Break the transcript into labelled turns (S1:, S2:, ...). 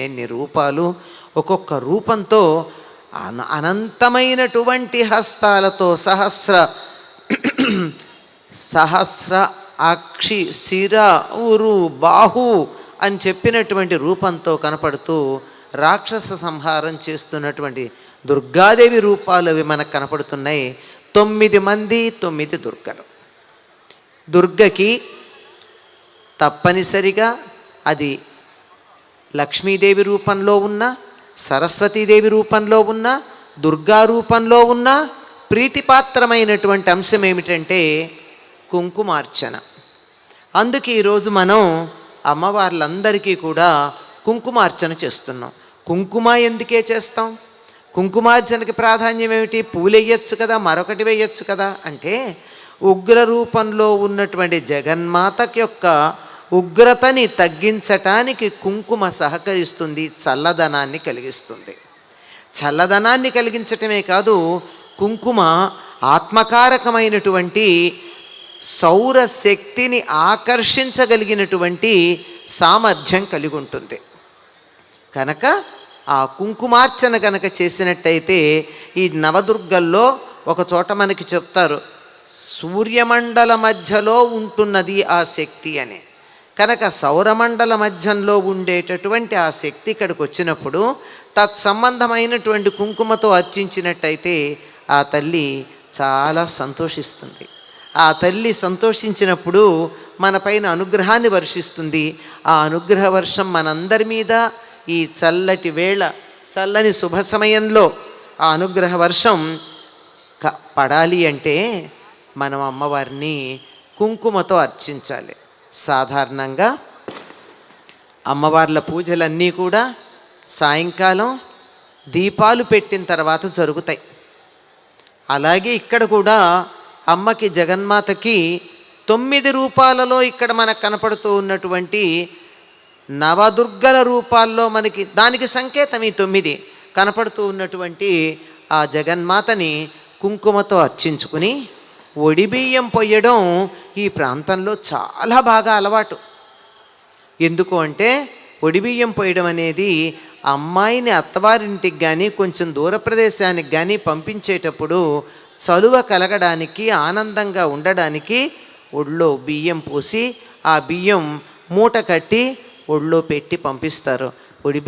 S1: ఎన్ని రూపాలు ఒక్కొక్క రూపంతో అన- అనంతమైనటువంటి హస్తాలతో సహస్ర సహస్ర అక్షి శిర ఉరు బాహు అని చెప్పినటువంటి రూపంతో కనపడుతూ రాక్షస సంహారం చేస్తున్నటువంటి దుర్గాదేవి రూపాలు అవి మనకు కనపడుతున్నాయి. తొమ్మిది మంది తొమ్మిది దుర్గలు. దుర్గకి తప్పనిసరిగా అది లక్ష్మీదేవి రూపంలో ఉన్న సరస్వతీదేవి రూపంలో ఉన్న దుర్గా రూపంలో ఉన్న ప్రీతిపాత్రమైనటువంటి అంశం ఏమిటంటే కుంకుమార్చన. అందుకే ఈరోజు మనం అమ్మవార్లందరికీ కూడా కుంకుమార్చన చేస్తున్నాం. కుంకుమ ఎందుకే చేస్తాం? కుంకుమార్చనకి ప్రాధాన్యం ఏమిటి? పూలు వేయచ్చు కదా మరొకటి వేయచ్చు కదా? అంటే ఉగ్ర రూపంలో ఉన్నటువంటి జగన్మాత యొక్క ఉగ్రతని తగ్గించటానికి కుంకుమ సహకరిస్తుంది చల్లదనాన్ని కలిగిస్తుంది. చల్లదనాన్ని కలిగించటమే కాదు కుంకుమ ఆత్మకారకమైనటువంటి సౌర శక్తిని ఆకర్షించగలిగినటువంటి సామర్థ్యం కలిగి ఉంటుంది కనుక ఆ కుంకుమార్చన కనుక చేసినట్టయితే ఈ నవదుర్గల్లో ఒక చోట మనకి చెప్తారు సూర్యమండల మధ్యలో ఉంటున్నది ఆ శక్తి అని. కనుక సౌరమండల మధ్యంలో ఉండేటటువంటి ఆ శక్తి ఇక్కడికి వచ్చినప్పుడు తత్సంబంధమైనటువంటి కుంకుమతో అర్చించినట్టయితే ఆ తల్లి చాలా సంతోషిస్తుంది. ఆ తల్లి సంతోషించినప్పుడు మన పైన అనుగ్రహాన్ని వర్షిస్తుంది. ఆ అనుగ్రహ వర్షం మనందరి మీద ఈ చల్లటి వేళ చల్లని శుభ సమయంలో ఆ అనుగ్రహ వర్షం క- పడాలి అంటే మనం అమ్మవారిని కుంకుమతో అర్చించాలి. సాధారణంగా అమ్మవార్ల పూజలన్నీ కూడా సాయంకాలం దీపాలు పెట్టిన తర్వాత జరుగుతాయి. అలాగే ఇక్కడ కూడా అమ్మకి జగన్మాతకి తొమ్మిది రూపాలలో ఇక్కడ మనకు కనపడుతూ ఉన్నటువంటి నవదుర్గల రూపాల్లో మనకి దానికి సంకేతం ఈ తొమ్మిది. కనపడుతూ ఉన్నటువంటి ఆ జగన్మాతని కుంకుమతో అర్చించుకుని ఒడిబియ్యం పొయ్యడం ఈ ప్రాంతంలో చాలా బాగా అలవాటు. ఎందుకు అంటే ఒడిబియ్యం పోయడం అనేది అమ్మాయిని అత్తవారింటికి కానీ కొంచెం దూర ప్రదేశానికి కానీ పంపించేటప్పుడు చలువ కలగడానికి ఆనందంగా ఉండడానికి ఒళ్ళో బియ్యం పోసి ఆ బియ్యం మూట కట్టి ఒళ్ళో పెట్టి పంపిస్తారు. ఒడి